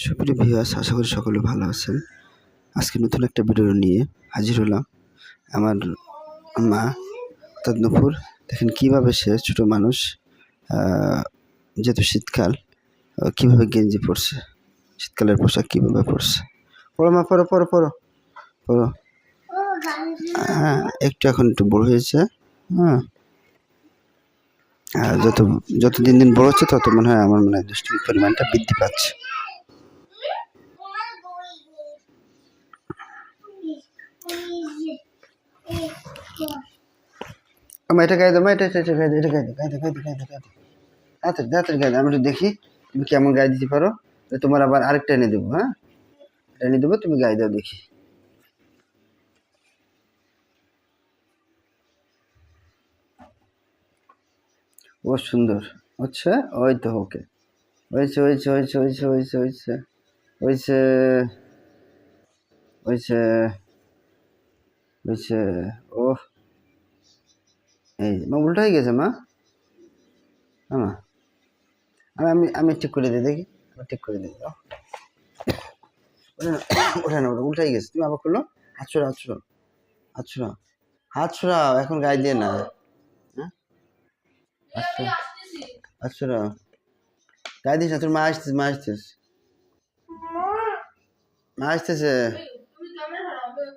সুপ্রিয় ভিউয়ার্স, আশা করি সকলে ভালো আছেন। আজকে নতুন একটা ভিডিও নিয়ে হাজির হলাম। আমার মা তদ্নপুর দেখেন কীভাবে সে ছোটো মানুষ যেহেতু শীতকাল কীভাবে গেঞ্জি পরছে, শীতকালের পোশাক কীভাবে পরছে। পড়ো মা পড়ো পড়ো পড়ো পড়ো হ্যাঁ একটু এখন একটু বড় হয়েছে হ্যাঁ। আর যত যত দিন দিন বড় হচ্ছে, তত মনে হয় আমার মনে হয় পরিমাণটা বৃদ্ধি পাচ্ছে। আমার এটা গায়ে মা, এটা এটা এটা গায়ে এটা আমি একটু দেখি তুমি কেমন গায়ে দিতে পারো। তোমার আবার আরেকটা এনে দেবো হ্যাঁ? এনে দেবো, তুমি গায়ে দাও, দেখি। ও সুন্দর। আচ্ছা ওই তো, ওকে। হয়েছে হয়েছে হয়েছে হয়েছে হয়েছে হয়েছে হয়েছে হয়েছে। হয়েছে ও এই মা উল্টো হয়ে গেছে মা। মা আমি আমি আমি ঠিক করে দিই, দেখি, আমি ঠিক করে দিই ওঠে না ওটা উল্টাই গেছে। তুমি আবার করল হাত ছড়া হাত ছড়া হাত ছড়া হাত ছড়া এখন গায়ে দিয়ে না। হ্যাঁ? আচ্ছা আচ্ছা গায়ে দিস না, তোর মা আসতেছে মা আসতেছে। মা আসতেছে।